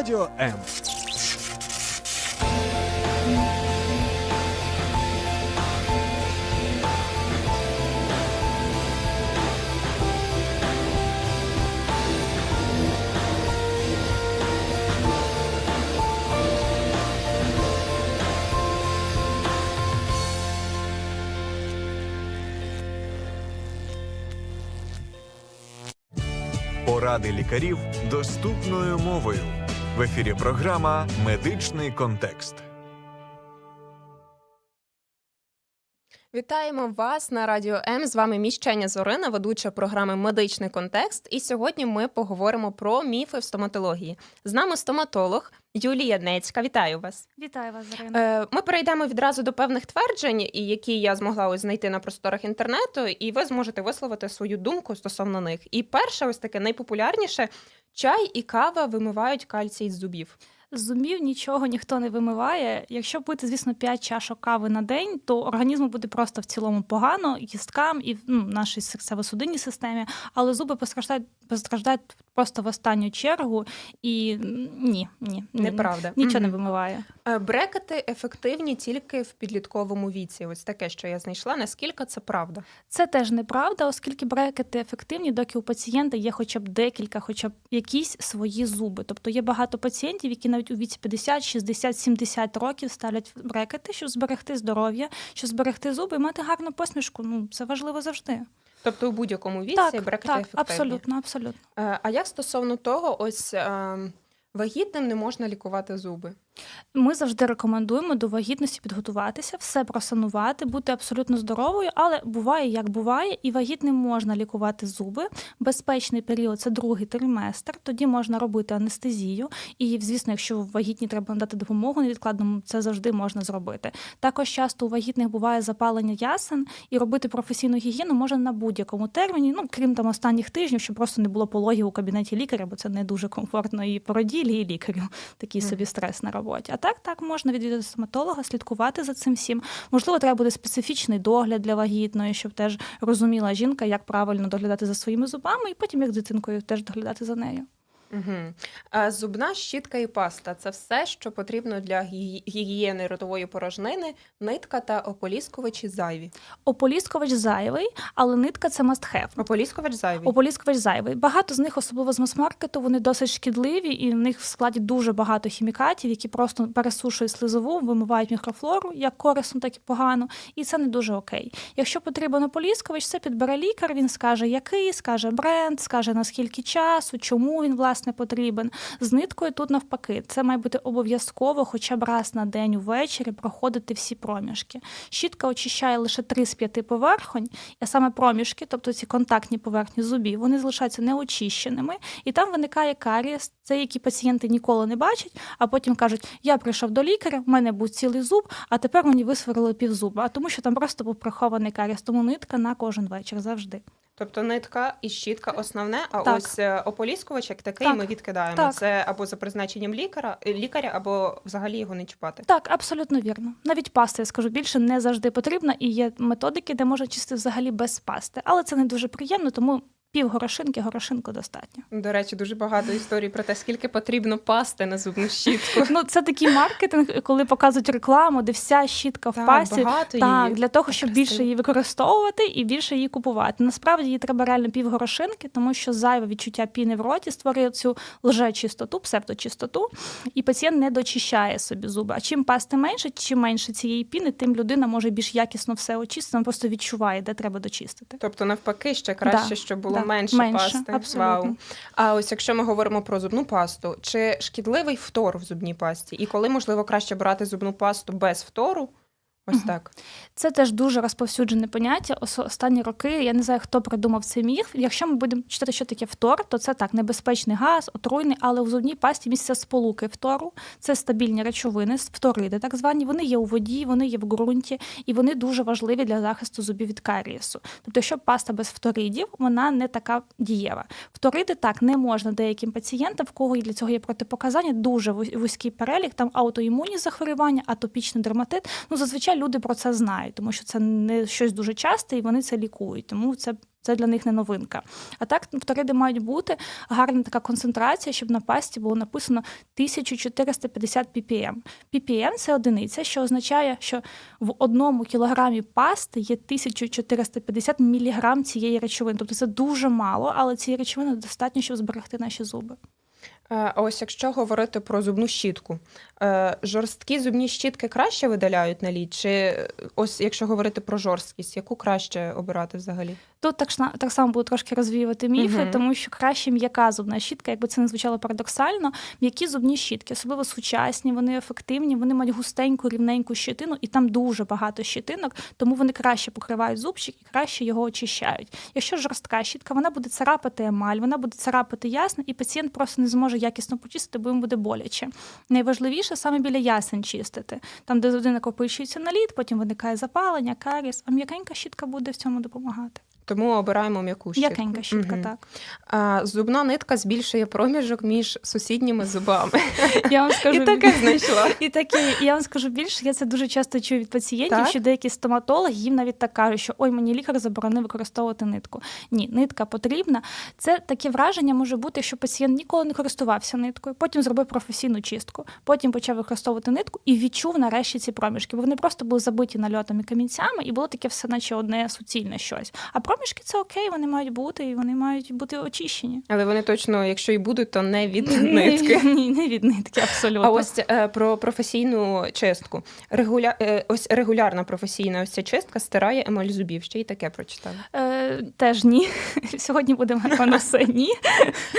Радіо М. Поради лікарів доступною мовою. В ефірі програма Медичний контекст. Вітаємо вас на радіо М. З вами міщення Зорина, ведуча програми Медичний контекст. І сьогодні ми поговоримо про міфи в стоматології. З нами стоматолог Юлія Нецька. Вітаю вас. Вітаю вас, Зарина. Е, Ми перейдемо відразу до певних тверджень, які я змогла ось знайти на просторах інтернету, і ви зможете висловити свою думку стосовно них. І перше, ось таке найпопулярніше: чай і кава вимивають кальцій з зубів. З зубів нічого ніхто не вимиває. Якщо пити, звісно, 5 чашок кави на день, то організму буде просто в цілому погано, і кісткам, і ну, нашій серцево-судинній системі, але зуби постраждають, постраждають просто в останню чергу. І ні, ні, Неправда. Нічого не вимиває. Е, Брекети ефективні тільки в підлітковому віці. Ось таке, що я знайшла. Наскільки це правда? Це теж неправда, оскільки брекети ефективні, доки у пацієнта є хоча б декілька, хоча б якісь свої зуби. Тобто є багато пацієнтів, які навіть у віці 50, 60, 70 років ставлять брекети, щоб зберегти здоров'я, щоб зберегти зуби і мати гарну посмішку. Ну це важливо завжди. Тобто у будь-якому віці так, брекети так, ефективні. абсолютно, абсолютно. Е, А як стосовно того, ось ем, вагітним не можна лікувати зуби. Ми завжди рекомендуємо до вагітності підготуватися, все просанувати, бути абсолютно здоровою, але буває як буває, і вагітним можна лікувати зуби. Безпечний період це другий триместр. Тоді можна робити анестезію. І, звісно, якщо вагітні треба надати допомогу невідкладному, це завжди можна зробити. Також часто у вагітних буває запалення ясен, і робити професійну гігієну можна на будь-якому терміні, ну крім там останніх тижнів, щоб просто не було пологів у кабінеті лікаря, бо це не дуже комфортно і породілі, і лікарю. Такий собі стрес на роботі. А так, так можна відвідати стоматолога, слідкувати за цим всім. Можливо, треба буде специфічний догляд для вагітної, щоб теж розуміла жінка, як правильно доглядати за своїми зубами, і потім як дитинкою теж доглядати за нею. Угу. А зубна щітка і паста це все, що потрібно для гігієни ротової порожнини, нитка та ополіскувачі зайві. Ополіскувач зайвий, але нитка це must have. Ополіскувач зайвий. Ополіскувач зайвий. Багато з них, особливо з мас-маркету, вони досить шкідливі, і в них в складі дуже багато хімікатів, які просто пересушують слизову, вимивають мікрофлору, як корисно, так і погано. І це не дуже окей. Якщо потрібен ополіскувач, це підбере лікар. Він скаже, який, скаже бренд, скаже наскільки часу, чому він власне потрібен. З ниткою тут навпаки, це має бути обов'язково, хоча б раз на день увечері проходити всі проміжки. Щітка очищає лише 3 з 5 поверхонь, а саме проміжки, тобто ці контактні поверхні зубів, вони залишаються неочищеними, і там виникає карієс, це які пацієнти ніколи не бачать, а потім кажуть: я прийшов до лікаря, в мене був цілий зуб, а тепер мені висварили півзуба, а тому що там просто був прихований карієс, тому нитка на кожен вечір завжди. Тобто нитка і щітка основне, а Так. ось е, ополіскувач як такий Так. ми відкидаємо. Так. Це або за призначенням лікаря, е, лікаря, або взагалі його не чіпати. Так, абсолютно вірно. Навіть паста, я скажу більше, не завжди потрібна, і є методики, де можна чистити взагалі без пасти. Але це не дуже приємно, тому пів горошинки, горошинку достатньо. До речі, дуже багато історій про те, скільки потрібно пасти на зубну щітку. Ну, це такий маркетинг, коли показують рекламу, де вся щітка в Так, пасті. Так, для того, щоб більше її використовувати і більше її купувати. Насправді їй треба реально пів горошинки, тому що зайве відчуття піни в роті створює цю лжечистоту, псевдочистоту, і пацієнт не дочищає собі зуби. А чим пасти менше, чим менше цієї піни, тим людина може більш якісно все очистити, вона просто відчуває, де треба дочистити. Тобто, навпаки, ще краще, Да, щоб було да, менше, менше, пасти. абсолютно. Вау. А ось якщо ми говоримо про зубну пасту, чи шкідливий фтор в зубній пасті? І коли можливо краще брати зубну пасту без фтору? Ось так. Це теж дуже розповсюджене поняття. Ос- Останні роки я не знаю, хто придумав цей міф. Якщо ми будемо читати, що таке фтор, то це так небезпечний газ, отруйний, але у зубній пасті місця сполуки фтору. Це стабільні речовини, фториди, так звані. Вони є у воді, вони є в ґрунті, і вони дуже важливі для захисту зубів від карієсу. Тобто, якщо паста без фторидів, вона не така дієва. Фториди так не можна деяким пацієнтам, в кого для цього є протипоказання, дуже вузький перелік, там аутоімунні захворювання, атопічний дерматит. Ну, зазвичай люди про це знають, тому що це не щось дуже часте, і вони це лікують. Тому це Це для них не новинка. А так фториди мають бути гарна така концентрація, щоб на пасті було написано 1450 ppm. ppm – це одиниця, що означає, що в одному кілограмі пасти є 1450 міліграм цієї речовини. Тобто це дуже мало, але цієї речовини достатньо, щоб зберегти наші зуби. Ось якщо говорити про зубну щітку, жорсткі зубні щітки краще видаляють на лід? Чи е, ось якщо говорити про жорсткість, яку краще обирати взагалі? Тут так, так само буду трошки розвіювати міфи, Мгм. тому що краще м'яка зубна щітка, якби це не звучало парадоксально. М'які зубні щітки, особливо сучасні, вони ефективні, вони мають густеньку, рівненьку щитину, і там дуже багато щитинок, тому вони краще покривають зубчик і краще його очищають. Якщо жорстка щітка, вона буде царапати емаль, вона буде царапати ясна, і пацієнт просто не зможе якісно почистити, бо йому буде боляче. Найважливіше саме біля ясен чистити, там, де завжди накопичується наліт, потім виникає запалення, каріс, а м'якенька щітка буде в цьому допомагати. Тому обираємо м'яку щітку. М'якенька щітка, Мгм. так. А, зубна нитка збільшує проміжок між сусідніми зубами. Я вам скажу І таке знайшла. І таке, я вам скажу більше, я це дуже часто чую від пацієнтів, Так? що деякі стоматологи їм навіть так кажуть, що ой, мені лікар заборонив використовувати нитку. Ні, нитка потрібна. Це таке враження може бути, якщо пацієнт ніколи не користувався ниткою, потім зробив професійну чистку, потім почав використовувати нитку і відчув нарешті ці проміжки, бо вони просто були забиті нальотами камінцями, і було таке все, наче одне суцільне щось. А проміжки це окей, вони мають бути, і вони мають бути очищені. Але вони точно, якщо і будуть, то не від нитки. Ні, не від нитки, абсолютно. А ось е, про професійну чистку. Регуля... е, ось регулярна професійна ось ця чистка стирає емаль зубів. Ще й таке прочитала. Е, теж ні. Сьогодні будемо напевно все ні.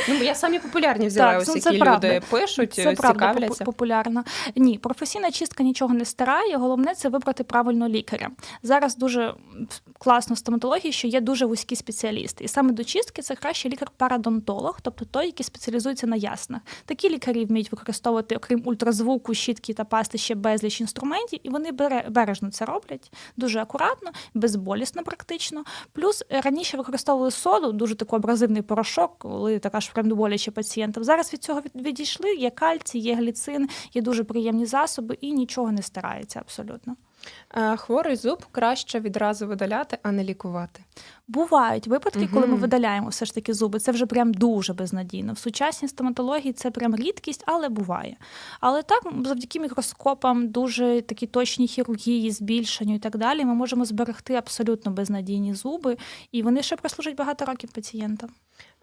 Ну, я самі популярні взяла, Так, ось ну, які правда. люди пишуть, Це цікавляться. попу- популярно. Ні, професійна чистка нічого не стирає. Головне це вибрати правильно лікаря. Зараз дуже класно в стоматології, що є дуже вузькі спеціалісти. І саме до чистки це краще лікар-парадонтолог, тобто той, який спеціалізується на яснах. Такі лікарі вміють використовувати, окрім ультразвуку, щітки та пасти, ще безліч інструментів, і вони бере- бережно це роблять дуже акуратно, безболісно практично. Плюс е, раніше використовували соду, дуже такий абразивний порошок, коли така ж прям боляче пацієнтам. Зараз від цього від- відійшли. Є кальцій, є гліцин, є дуже приємні засоби, і нічого не старається абсолютно. Е, Хворий зуб краще відразу видаляти, а не лікувати. Бувають випадки, коли ми видаляємо все ж таки зуби. Це вже прям дуже безнадійно. В сучасній стоматології це прям рідкість, але буває. Але так, завдяки мікроскопам, дуже такі точні хірургії, збільшенню і так далі, ми можемо зберегти абсолютно безнадійні зуби, і вони ще прослужать багато років пацієнтам.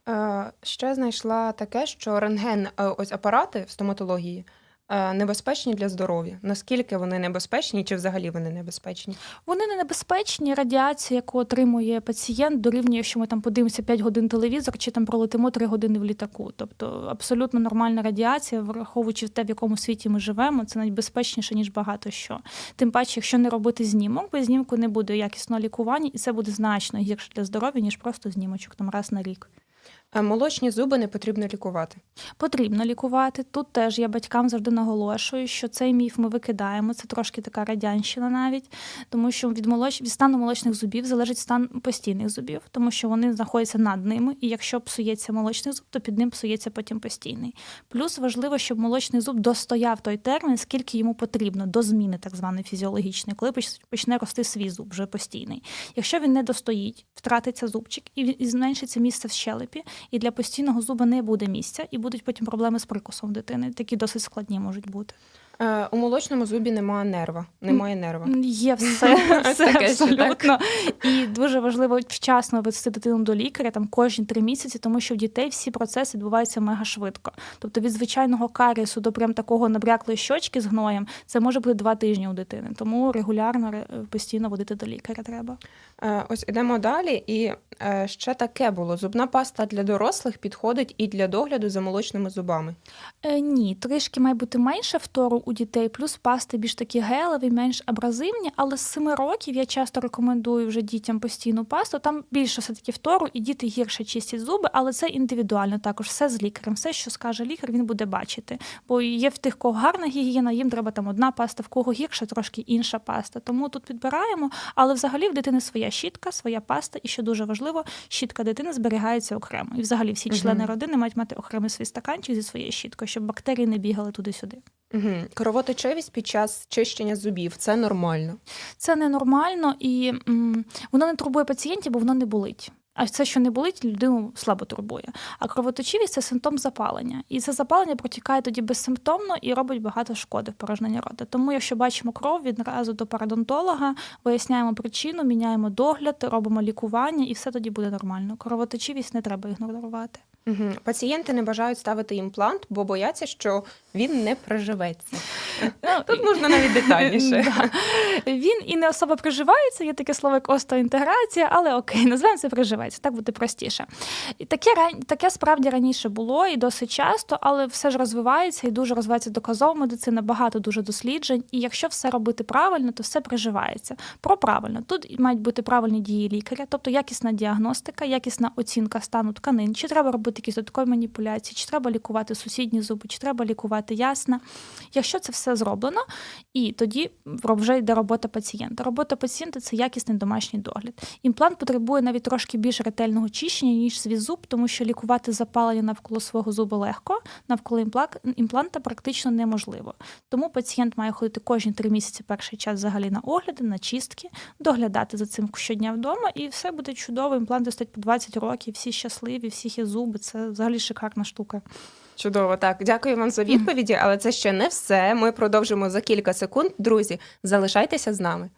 Е, Ще знайшла таке, що рентген, е, ось апарати в стоматології. Е, Небезпечні для здоров'я. Наскільки вони небезпечні, чи взагалі вони небезпечні? Вони не небезпечні. Радіація, яку отримує пацієнт, дорівнює, якщо ми там подивимося 5 годин телевізор, чи там пролетимо 3 години в літаку. Тобто абсолютно нормальна радіація, враховуючи те, в якому світі ми живемо, це навіть безпечніше, ніж багато що. Тим паче, якщо не робити знімок, без знімку не буде якісного лікування, і це буде значно гірше для здоров'я, ніж просто знімочок там раз на рік. Е, Молочні зуби не потрібно лікувати. Потрібно лікувати. Тут теж я батькам завжди наголошую, що цей міф ми викидаємо. Це трошки така радянщина навіть, тому що від молоч... від стану молочних зубів залежить стан постійних зубів, тому що вони знаходяться над ними, і якщо псується молочний зуб, то під ним псується потім постійний. Плюс важливо, щоб молочний зуб достояв той термін, скільки йому потрібно до зміни, так званої фізіологічної, коли почне рости свій зуб вже постійний. Якщо він не достоїть, втратиться зубчик і зменшиться місце в щелепі, і для постійного зуба не буде місця, і будуть потім проблеми з прикусом дитини. Такі досить складні можуть бути. Е, У молочному зубі немає нерва. Немає нерва. Є все, все таке ще, так? абсолютно. І дуже важливо вчасно вести дитину до лікаря там кожні три місяці, тому що в дітей всі процеси відбуваються мега швидко. Тобто від звичайного карісу до прям такого набряклої щочки з гноєм це може бути два тижні у дитини. Тому регулярно постійно водити до лікаря треба. Е, Ось ідемо далі. І е, ще таке було: зубна паста для дорослих підходить і для догляду за молочними зубами. Е, ні, трішки має бути менше фтору у дітей, плюс пасти більш такі гелеві, менш абразивні, але з 7 років я часто рекомендую вже дітям постійну пасту. Там більше все-таки фтору, і діти гірше чистять зуби, але це індивідуально також, все з лікарем. Все, що скаже лікар, він буде бачити. Бо є в тих, кого гарна гігієна, їм треба там одна паста, в кого гірше, трошки інша паста. Тому тут підбираємо, але взагалі в дитини своя щітка, своя паста, і що дуже важливо, щітка дитини зберігається окремо. І взагалі всі члени родини мають мати окремий свій стаканчик зі своєю щіткою, щоб бактерії не бігали туди-сюди. Угу. Кровотечевість під час чищення зубів це нормально. Це ненормально і м, воно не турбує пацієнтів, бо воно не болить. А це, що не болить, людину слабо турбує. А кровоточивість це симптом запалення. І це запалення протікає тоді безсимптомно і робить багато шкоди в порожненні рота. Тому, якщо бачимо кров, відразу до парадонтолога, виясняємо причину, міняємо догляд, робимо лікування, і все тоді буде нормально. Кровоточивість не треба ігнорувати. Угу. Пацієнти не бажають ставити імплант, бо бояться, що він не приживеться. Тут можна навіть детальніше. Він і не особо приживається, є таке слово як остеоінтеграція, але окей, називаємо це приживеться, так буде простіше. І таке, таке справді раніше було і досить часто, але все ж розвивається і дуже розвивається доказова медицина, багато дуже досліджень. І якщо все робити правильно, то все приживається. Про правильно. Тут мають бути правильні дії лікаря, тобто якісна діагностика, якісна оцінка стану тканин, чи треба робити якісь додаткові маніпуляції, чи треба лікувати сусідні зуби, чи треба лікувати ясна. Якщо це все зроблено, і тоді вже йде робота пацієнта. Робота пацієнта це якісний домашній догляд. Імплант потребує навіть трошки більш ретельного чищення, ніж свій зуб, тому що лікувати запалення навколо свого зуба легко, навколо імпланта практично неможливо. Тому пацієнт має ходити кожні три місяці перший час взагалі на огляди, на чистки, доглядати за цим щодня вдома, і все буде чудово. Імпланти стоять по 20 років, всі щасливі, всіх є зуби. Це взагалі шикарна штука. Чудово, так. Дякую вам за відповіді, але це ще не все. Ми продовжимо за кілька секунд. Друзі, залишайтеся з нами.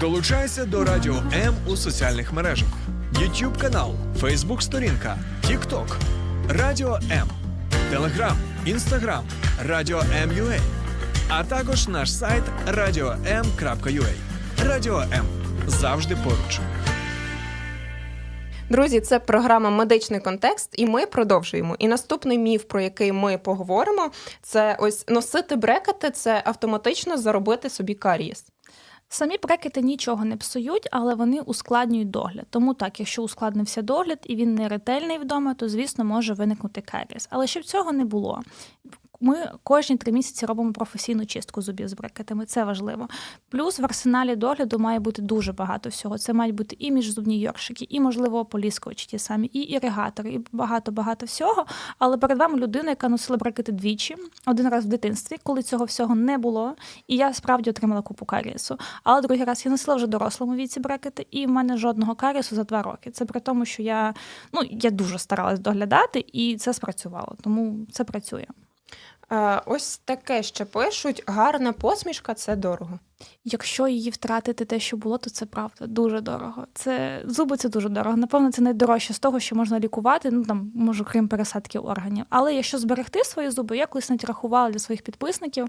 Долучайся до Радіо М у соціальних мережах: YouTube канал, Facebook сторінка, TikTok, Радіо М, Telegram, Instagram, Радіо М.UA, а також наш сайт radio.m.ua. Радіо М завжди поруч. Друзі, це програма Медичний контекст, і ми продовжуємо. І наступний міф, про який ми поговоримо, це ось носити брекети це автоматично заробити собі карієс. Самі брекети нічого не псують, але вони ускладнюють догляд. Тому так, якщо ускладнився догляд і він не ретельний вдома, то звісно може виникнути карієс. Але щоб цього не було. Ми кожні три місяці робимо професійну чистку зубів з брекетами. Це важливо. Плюс в арсеналі догляду має бути дуже багато всього. Це мають бути і міжзубні йоршики, і можливо поліскувачі ті самі, і іригатори, і багато багато всього. Але перед вами людина, яка носила брекети двічі, один раз в дитинстві, коли цього всього не було. І я справді отримала купу карієсу. Але другий раз я носила вже дорослому віці брекети, і в мене жодного карієсу за два роки. Це при тому, що я ну я дуже старалась доглядати, і це спрацювало. Тому це працює. Ось таке ще пишуть: гарна посмішка це дорого. Якщо її втратити те, що було, то це правда дуже дорого. Це зуби це дуже дорого. Напевно, це найдорожче з того, що можна лікувати. Ну там може, крім пересадки органів. Але якщо зберегти свої зуби, я колись навіть рахувала для своїх підписників.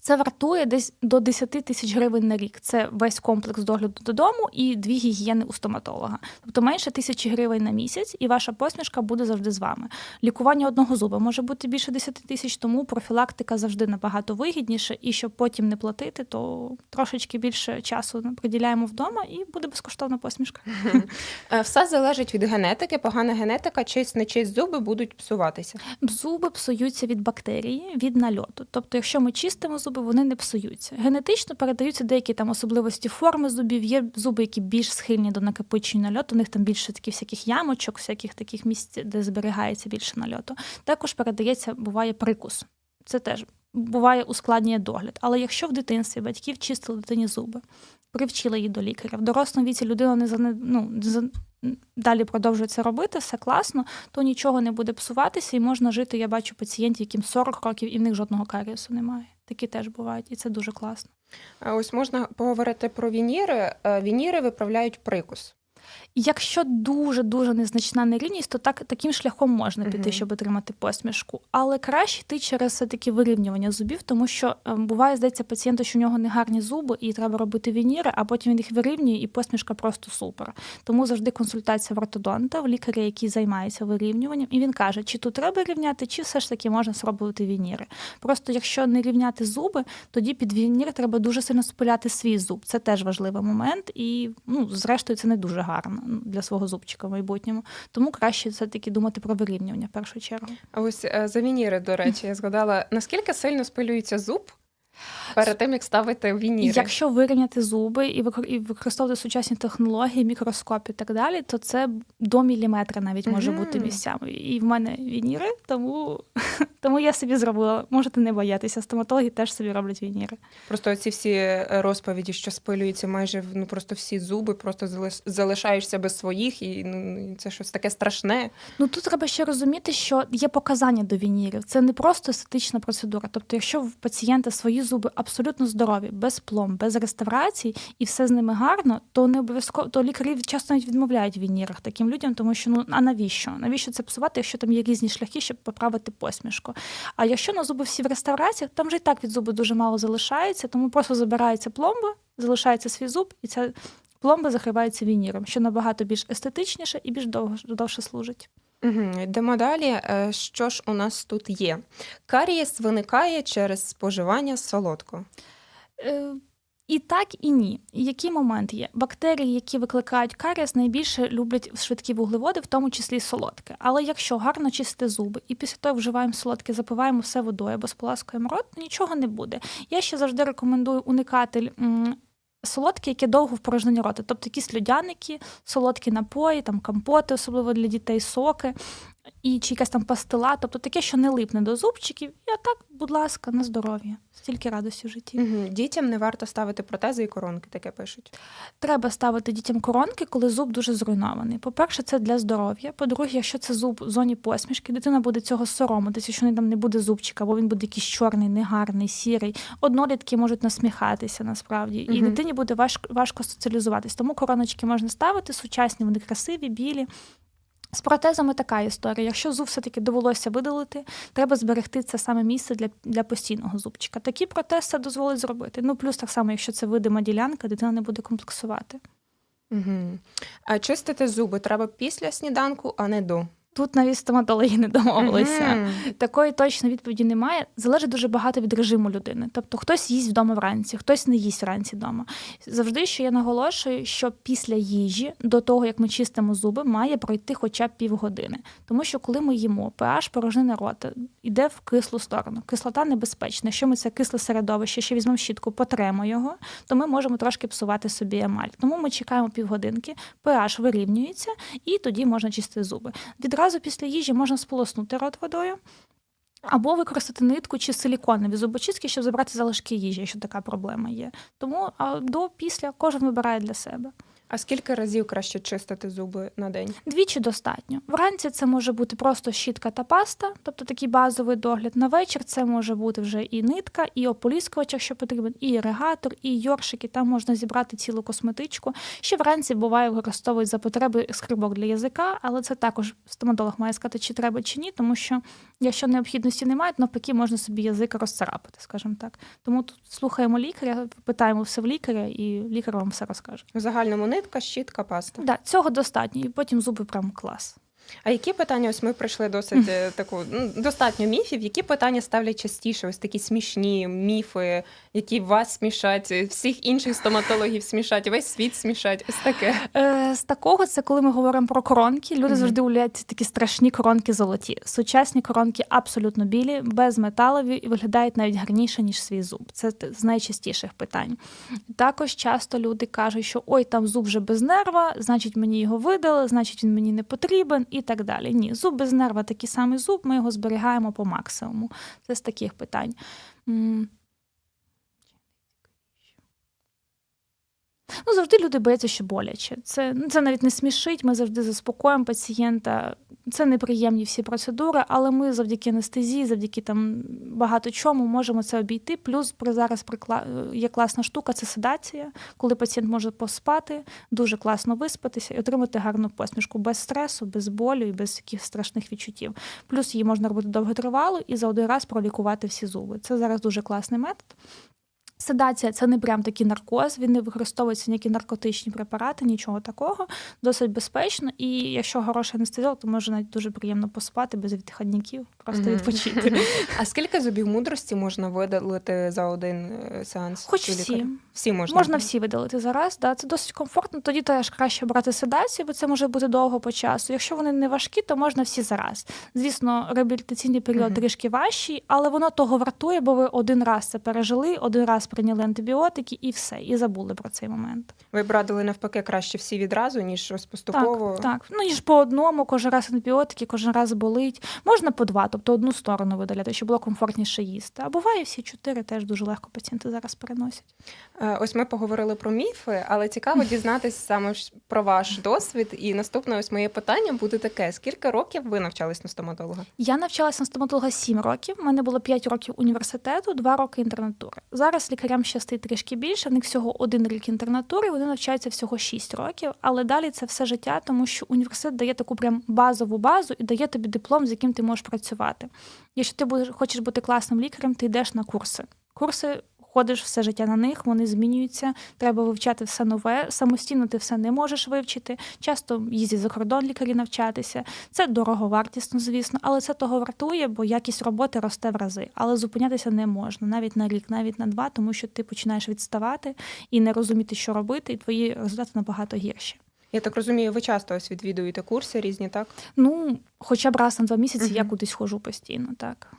Це вартує десь до 10 тисяч гривень на рік. Це весь комплекс догляду додому і дві гігієни у стоматолога. Тобто менше тисячі гривень на місяць, і ваша посмішка буде завжди з вами. Лікування одного зуба може бути більше 10 тисяч, тому профілактика завжди набагато вигідніше. І щоб потім не платити, то трошечки більше часу приділяємо вдома, і буде безкоштовна посмішка. Е, Все залежить від генетики. Погана генетика, чисть не чисть зуби будуть псуватися. Зуби псуються від бактерії, від нальоту. Тобто, якщо ми чистимо зуби, вони не псуються. Генетично передаються деякі там особливості форми зубів. Є зуби, які більш схильні до накопичення нальоту. У них там більше таких всяких ямочок, всяких таких місць, де зберігається більше нальоту. Також передається, буває прикус. Це теж буває ускладнює догляд. Але якщо в дитинстві батьків чистили дитині зуби, привчили її до лікаря, в дорослому віці людина не зане, ну, далі продовжує це робити, все класно, то нічого не буде псуватися, і можна жити. Я бачу пацієнтів, яким 40 років, і в них жодного карієсу немає. Такі теж бувають, і це дуже класно. Ось можна поговорити про вініри. Е, Вініри виправляють прикус. Якщо дуже дуже незначна нерівність, то так таким шляхом можна піти, Мгм. щоб отримати посмішку. Але краще йти через все таки вирівнювання зубів, тому що е, буває, здається, пацієнту, що у нього не гарні зуби, і треба робити вініри, а потім він їх вирівнює, і посмішка просто супер. Тому завжди консультація в ортодонта, в лікаря, який займається вирівнюванням, і він каже, чи тут треба рівняти, чи все ж таки можна зробити вініри. Просто якщо не рівняти зуби, тоді під вінір треба дуже сильно спиляти свій зуб. Це теж важливий момент, і ну, зрештою, це не дуже гарно ну, для свого зубчика в майбутньому. Тому краще все таки думати про вирівнювання в першу чергу. А ось е, за вініри, до речі, я згадала, наскільки сильно спилюється зуб, Перед тим як ставити вініри. Якщо вирівняти зуби і використовувати сучасні технології, мікроскоп і так далі, то це до міліметра навіть може бути місцями. І в мене вініри, тому, тому я собі зробила. Можете не боятися. Стоматологи теж собі роблять вініри. Просто ці всі е, розповіді, що спилюються майже в- ну просто всі зуби, просто залиш- залишаєшся без своїх, і ну це щось таке страшне. Ну тут треба ще розуміти, що є показання до вінірів. Це не просто естетична процедура. Тобто, якщо в пацієнта свої зуби абсолютно здорові, без пломб, без реставрацій, і все з ними гарно, то не обов'язково то лікарі часто навіть відмовляють в вінірах таким людям, тому що ну а навіщо? Навіщо це псувати, якщо там є різні шляхи, щоб поправити посмішку? А якщо на зуби всі в реставраціях, там вже і так від зуби дуже мало залишається, тому просто забирається пломба, залишається свій зуб, і ця пломба закривається вініром, що набагато більш естетичніше і більш довго довше служить. Йдемо далі. Е, Що ж у нас тут є? Карієс виникає через споживання солодкого. Е, І так, і ні. І Який момент є? Бактерії, які викликають карієс, найбільше люблять швидкі вуглеводи, в тому числі солодке. Але якщо гарно чистити зуби і після того вживаємо солодке, запиваємо все водою або споласкуємо рот, то нічого не буде. Я ще завжди рекомендую уникати. Солодкі, які довго в порожненні рота, тобто якісь людяники, солодкі напої, там компоти, особливо для дітей, соки, і чи якась там пастила, тобто таке, що не липне до зубчиків. І так, будь ласка, на здоров'я. Стільки радості в житті. Угу. Дітям не варто ставити протези і коронки, таке пишуть. Треба ставити дітям коронки, коли зуб дуже зруйнований. По-перше, це для здоров'я. По-друге, якщо це зуб в зоні посмішки, дитина буде цього соромитися, що не там не буде зубчика, або він буде якийсь чорний, негарний, сірий. Однолітки можуть насміхатися насправді, і дитині буде важко, важко соціалізуватись. Тому короночки можна ставити, сучасні, вони красиві, білі. З протезами така історія. Якщо зуб все-таки довелося видалити, треба зберегти це саме місце для, для постійного зубчика. Такий протез це дозволить зробити. Ну плюс так само, якщо це видима ділянка, дитина не буде комплексувати. Угу. А чистити зуби треба після сніданку, а не до. Тут навіть стоматологи не домовилися. Мгм. Такої точної відповіді немає. Залежить дуже багато від режиму людини. Тобто хтось їсть вдома вранці, хтось не їсть вранці вдома. Завжди, що я наголошую, що після їжі, до того як ми чистимо зуби, має пройти хоча б півгодини. Тому що коли ми їмо, pH порожнини рота йде в кислу сторону. Кислота небезпечна. Якщо ми це кисле середовище, ще візьмемо щітку, потремо його, то ми можемо трошки псувати собі емаль. Тому ми чекаємо півгодинки, pH вирівнюється, і тоді можна чистити зуби. Відразу після їжі можна сполоснути рот водою. Або використати нитку чи силіконові зубочистки, щоб забрати залишки їжі, якщо така проблема є. Тому а до після кожен вибирає для себе. А скільки разів краще чистити зуби на день? Двічі достатньо. Вранці це може бути просто щітка та паста, тобто такий базовий догляд. На вечір це може бути вже і нитка, і ополіскувач, якщо потрібен, і іригатор, і йоршики. Там можна зібрати цілу косметичку. Ще вранці буває використовують за потреби скрибок для язика, але це також стоматолог має сказати, чи треба, чи ні, тому що якщо необхідності немає, то навпаки можна собі язик розцарапати, скажімо так. Тому тут слухаємо лікаря, питаємо все в лікаря, і лікар вам все розкаже. В загальному нитка, щітка, паста. Да, цього достатньо, і потім зуби прям клас. А які питання? Ось ми пройшли досить е, таку ну, достатньо міфів. Які питання ставлять частіше? Ось такі смішні міфи, які вас смішать, всіх інших стоматологів смішать, весь світ смішать. Ось таке. Е, з такого, це коли ми говоримо про коронки. Люди Мгм. завжди уявляють такі страшні коронки золоті. Сучасні коронки абсолютно білі, безметалові і виглядають навіть гарніше, ніж свій зуб. Це з найчастіших питань. Також часто люди кажуть, що ой, там зуб вже без нерва, значить мені його видали, значить він мені не потрібен і так далі. Ні, зуб без нерва такий самий зуб, ми його зберігаємо по максимуму. Це з таких питань. Ну, завжди люди бояться, що боляче. Це, ну, це навіть не смішить. Ми завжди заспокоїмо пацієнта. Це неприємні всі процедури, але ми завдяки анестезії, завдяки там багато чому можемо це обійти. Плюс зараз є класна штука, це седація, коли пацієнт може поспати, дуже класно виспатися і отримати гарну посмішку без стресу, без болю і без якихось страшних відчуттів. Плюс її можна робити довготривало і за один раз пролікувати всі зуби. Це зараз дуже класний метод. Седація це не прям такий наркоз, він не використовується ніякі наркотичні препарати, нічого такого. Досить безпечно. І якщо хороший анестезіолог, то може навіть дуже приємно поспати без відходників, просто Мгм. відпочити. А скільки зубів мудрості можна видалити за один е, сеанс? Хоч всі. Всі можна. Можна всі видалити зараз. Да, це досить комфортно. Тоді теж краще брати седацію, бо це може бути довго по часу. Якщо вони не важкі, то можна всі зараз. Звісно, реабілітаційний період Мгм. трішки важчий, але воно того вартує, бо ви один раз це пережили, один раз прийняли антибіотики і все, і забули про цей момент. Ви б радили навпаки краще всі відразу, ніж щось поступово. Так, так. Ну ніж по одному, кожен раз антибіотики, кожен раз болить. Можна по два, тобто одну сторону видаляти, щоб було комфортніше їсти. А буває всі чотири теж дуже легко пацієнти зараз переносять. Е, Ось ми поговорили про міфи, але цікаво дізнатися саме ж про ваш досвід. І наступне ось моє питання буде таке: скільки років ви навчались на стоматолога? Я навчалася на стоматолога 7 років. У мене було 5 років університету, 2 роки інтернатури. Зараз лікарям щастить трішки більше. В них всього один рік інтернатури. Вони навчаються всього 6 років, але далі це все життя, тому що університет дає таку прям базову базу і дає тобі диплом, з яким ти можеш працювати. Якщо ти будеш хочеш бути класним лікарем, ти йдеш на курси. Курси. Ходиш все життя на них, вони змінюються. Треба вивчати все нове. Самостійно ти все не можеш вивчити. Часто їздять за кордон лікарі навчатися. Це дороговартісно, звісно, але це того вартує, бо якість роботи росте в рази. Але зупинятися не можна навіть на рік, навіть на два, тому що ти починаєш відставати і не розуміти, що робити, і твої результати набагато гірші. Я так розумію, ви часто ось відвідуєте курси різні, так? Ну, хоча б раз на два місяці я кудись ходжу постійно, так.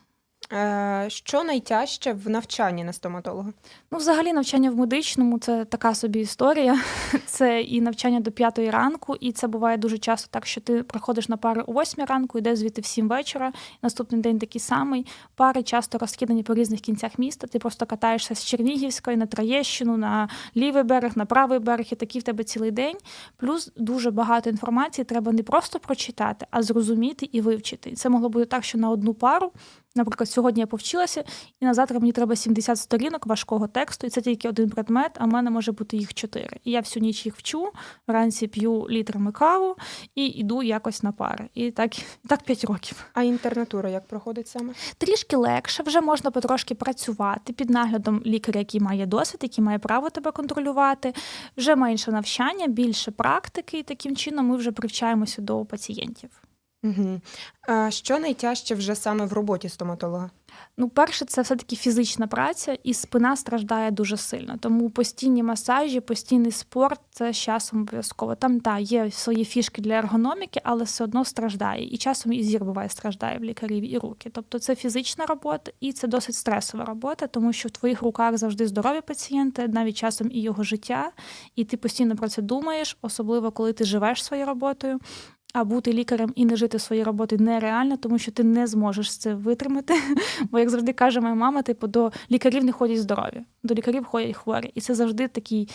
Е, Що найтяжче в навчанні на стоматолога? Ну, взагалі, навчання в медичному це така собі історія. Це і навчання до п'ятої ранку, і це буває дуже часто так, що ти приходиш на пари о восьмій ранку, йдеш звідти в сім вечора. Наступний день такий самий. Пари часто розкидані по різних кінцях міста. Ти просто катаєшся з Чернігівської на Троєщину, на лівий берег, на правий берег, і такий в тебе цілий день. Плюс дуже багато інформації треба не просто прочитати, а зрозуміти і вивчити. І це могло бути так, що на одну пару. Наприклад, сьогодні я повчилася, і на завтра мені треба 70 сторінок важкого тексту, і це тільки один предмет, а в мене може бути їх чотири. І я всю ніч їх вчу, вранці п'ю літрами каву і йду якось на пари. І так, так 5 років. А інтернатура як проходить саме? Трішки легше, вже можна потрошки працювати під наглядом лікаря, який має досвід, який має право тебе контролювати. Вже менше навчання, більше практики, і таким чином ми вже привчаємося до пацієнтів. Угу. А що найтяжче вже саме в роботі стоматолога? Ну, перше, це все-таки фізична праця, і спина страждає дуже сильно. Тому постійні масажі, постійний спорт це з часом обов'язково. Там та є свої фішки для ергономіки, але все одно страждає. І часом і зір буває страждає в лікарів і руки. Тобто це фізична робота, і це досить стресова робота, тому що в твоїх руках завжди здорові пацієнти, навіть часом і його життя, і ти постійно про це думаєш, особливо коли ти живеш своєю роботою. А бути лікарем і не жити своєю роботою нереально, тому що ти не зможеш це витримати. Бо, як завжди каже моя мама, типу, до лікарів не ходять здорові, до лікарів ходять хворі. І це завжди такі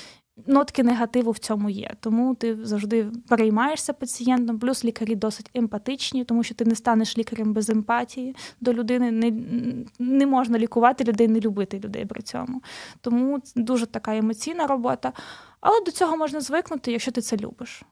нотки негативу в цьому є. Тому ти завжди переймаєшся пацієнтом, плюс лікарі досить емпатичні, тому що ти не станеш лікарем без емпатії до людини. Не, не можна лікувати людей, не любити людей при цьому. Тому дуже така емоційна робота. Але до цього можна звикнути, якщо ти це любиш.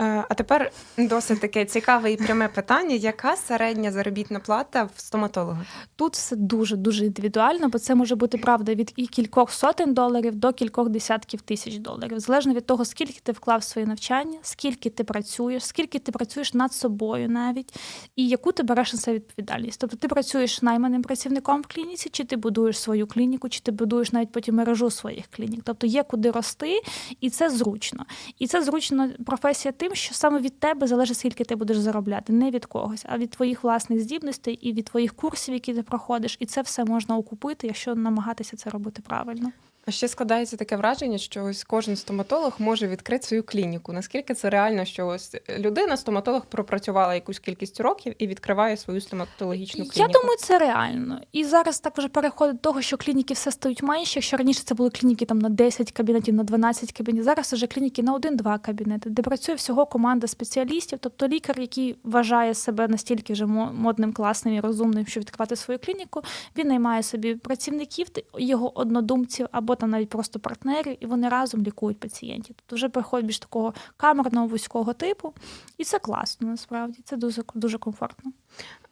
Е, А тепер досить таке цікаве і пряме питання: яка середня заробітна плата в стоматолога? Тут все дуже дуже індивідуально, бо це може бути правда від і кількох сотень доларів до кількох десятків тисяч доларів, залежно від того, скільки ти вклав своє навчання, скільки ти працюєш, скільки ти працюєш над собою навіть, і яку ти береш на себе відповідальність. Тобто ти працюєш найманим працівником в клініці, чи ти будуєш свою клініку, чи ти будуєш навіть потім мережу своїх клінік. Тобто є куди рости, і це зручно. І це зручно професія тим, що саме від тебе залежить, скільки ти будеш заробляти, не від когось, а від твоїх власних здібностей і від твоїх курсів, які ти проходиш. І це все можна окупити, якщо намагатися це робити правильно. А ще складається таке враження, що ось кожен стоматолог може відкрити свою клініку. Наскільки це реально, що ось людина, стоматолог, пропрацювала якусь кількість років і відкриває свою стоматологічну клініку? Я думаю, це реально. І зараз так вже переходить до того, що клініки все стають менші. Якщо раніше це були клініки там на 10 кабінетів, на 12 кабінетів, зараз вже клініки на 1-2 кабінети, де працює всього команда спеціалістів, тобто лікар, який вважає себе настільки вже модним, класним і розумним, щоб відкривати свою клініку, він наймає собі працівників, його однодумців або там навіть просто партнерів, і вони разом лікують пацієнтів. Тобто вже приходить більш такого камерного вузького типу, і це класно насправді. Це дуже дуже комфортно.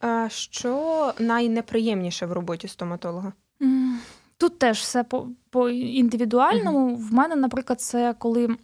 А що найнеприємніше в роботі стоматолога? Тут теж все по, по індивідуальному. В мене, наприклад, це коли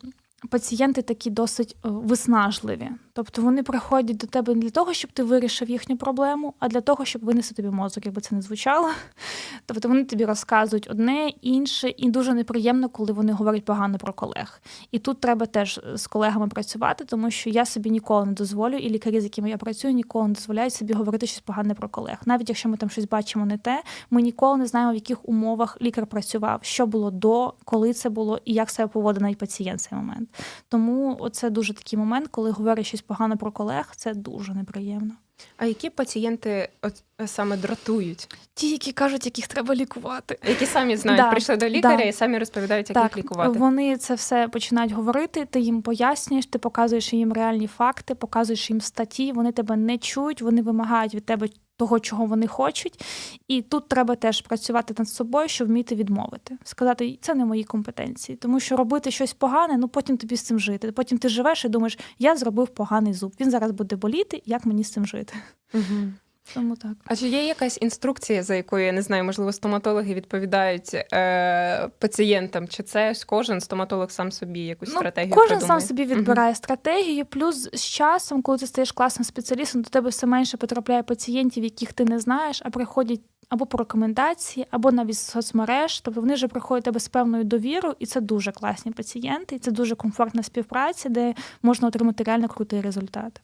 пацієнти такі досить е, виснажливі. Тобто вони приходять до тебе не для того, щоб ти вирішив їхню проблему, а для того, щоб винести тобі мозок, якби це не звучало. Тобто вони тобі розказують одне, інше, і дуже неприємно, коли вони говорять погано про колег. І тут треба теж з колегами працювати, тому що я собі ніколи не дозволю, і лікарі, з якими я працюю, ніколи не дозволяють собі говорити щось погане про колег. Навіть якщо ми там щось бачимо не те, ми ніколи не знаємо, в яких умовах лікар працював, що було до, коли це було, і як себе поводив навіть пацієнт цей момент. Тому це дуже такий момент, коли говорять щось погано про колег, це дуже неприємно. А які пацієнти от, саме дратують? Ті, які кажуть, яких треба лікувати. Які самі знають, Да, прийшли до лікаря да. і самі розповідають, як їх лікувати. Вони це все починають говорити. Ти їм пояснюєш, ти показуєш їм реальні факти, показуєш їм статті. Вони тебе не чують, вони вимагають від тебе того, чого вони хочуть. І тут треба теж працювати над собою, щоб вміти відмовити, сказати, це не мої компетенції, тому що робити щось погане, ну потім тобі з цим жити. Потім ти живеш і думаєш, я зробив поганий зуб. Він зараз буде боліти, як мені з цим жити. Угу. Тому так. А чи є якась інструкція, за якою я не знаю, можливо, стоматологи відповідають е, пацієнтам? Чи це кожен стоматолог сам собі якусь стратегію Ну, Кожен придумує? сам собі відбирає стратегію. Плюс з часом, коли ти стаєш класним спеціалістом, до тебе все менше потрапляє пацієнтів, яких ти не знаєш, а приходять або по рекомендації, або навіть з соцмереж. Тобто вони вже приходять тебе з певною довірою, і це дуже класні пацієнти, і це дуже комфортна співпраця, де можна отримати реально крутий результат.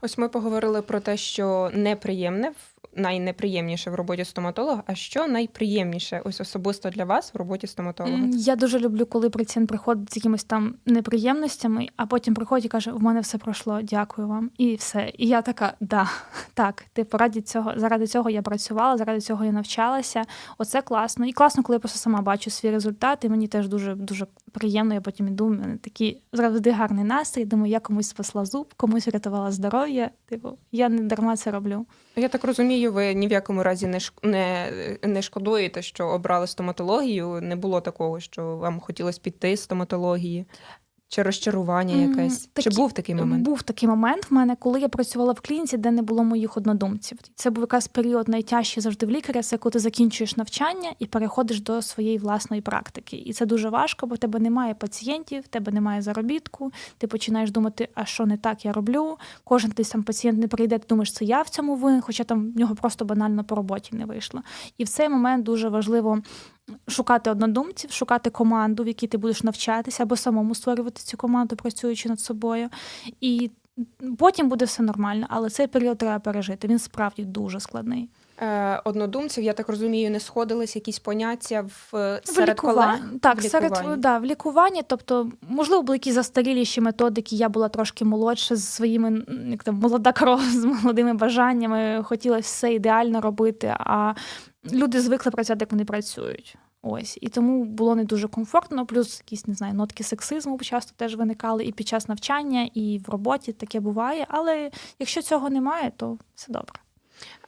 Ось ми поговорили про те, що неприємне в- найнеприємніше в роботі стоматолога, а що найприємніше ось особисто для вас в роботі стоматолога? Я дуже люблю, коли пацієнт приходить з якимись там неприємностями, а потім приходить і каже: в мене все пройшло, дякую вам. І все. І я така, да, так, типу, раді цього, заради цього я працювала, заради цього я навчалася. Оце класно. І класно, коли я просто сама бачу свій результат, і мені теж дуже дуже приємно. Я потім іду, в мене такий завжди гарний настрій. Думаю, я комусь спасла зуб, комусь врятувала здоров'я. Типу, я не дарма це роблю. Я так розумію, ви ні в якому разі не, не, не шкодуєте, що обрали стоматологію. Не було такого, що вам хотілося піти з стоматології, чи розчарування якесь. такі- Чи був такий момент? Був такий момент в мене, коли я працювала в клініці, де не було моїх однодумців. Це був якраз період найтяжчий завжди в лікаря. Це коли ти закінчуєш навчання і переходиш до своєї власної практики. І це дуже важко, бо в тебе немає пацієнтів, в тебе немає заробітку. Ти починаєш думати, а що не так я роблю. Кожен десь там пацієнт не прийде, ти думаєш, це я в цьому винен, хоча там в нього просто банально по роботі не вийшло. І в цей момент дуже важливо шукати однодумців, шукати команду, в якій ти будеш навчатися, або самому створювати цю команду, працюючи над собою. І потім буде все нормально, але цей період треба пережити. Він справді дуже складний. Е, однодумців, я так розумію, не сходились якісь поняття в е, В лікуванні. колег? Так, в серед да, в лікуванні, тобто, можливо, були якісь застаріліші методики. Я була трошки молодша з своїми як там молода кров з молодими бажаннями. Хотіла все ідеально робити. А люди звикли працювати, як вони працюють. Ось і тому було не дуже комфортно. Плюс якісь не знаю, нотки сексизму часто теж виникали і під час навчання, і в роботі таке буває. Але якщо цього немає, то все добре.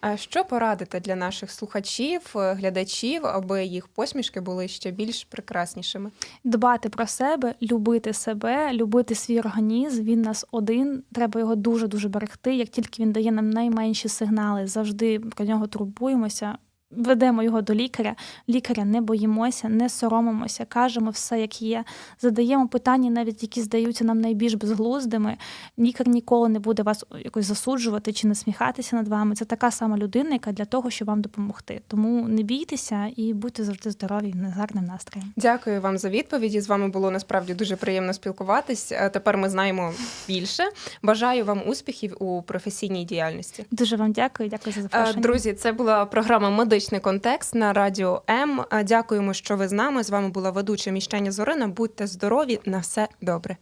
А що порадите для наших слухачів, е, глядачів, аби їх посмішки були ще більш прекраснішими? Дбати про себе, любити себе, любити свій організм. Він нас один. Треба його дуже дуже берегти. Як тільки він дає нам найменші сигнали, завжди про нього турбуємося. Ведемо його до лікаря. Лікаря не боїмося, не соромимося, кажемо все, як є. Задаємо питання, навіть які здаються нам найбільш безглуздими. Лікар ніколи не буде вас якось засуджувати чи насміхатися над вами. Це така сама людина, яка для того, щоб вам допомогти. Тому не бійтеся і будьте завжди здорові, з гарним настроєм. Дякую вам за відповіді. З вами було насправді дуже приємно спілкуватись. Е, Тепер ми знаємо більше. Бажаю вам успіхів у професійній діяльності. Дуже вам дякую, дякую за Е, запрошення. Друзі, це була програма Медичний контекст на радіо М. Дякуємо, що ви з нами. З вами була ведуча міщання Зорина. Будьте здорові, на все добре.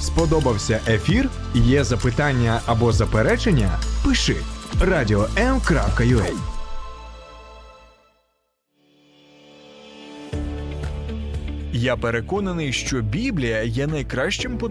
Сподобався ефір? Є запитання або заперечення? Пиши radio.m.ua Я переконаний, що Біблія є найкращим подарунком.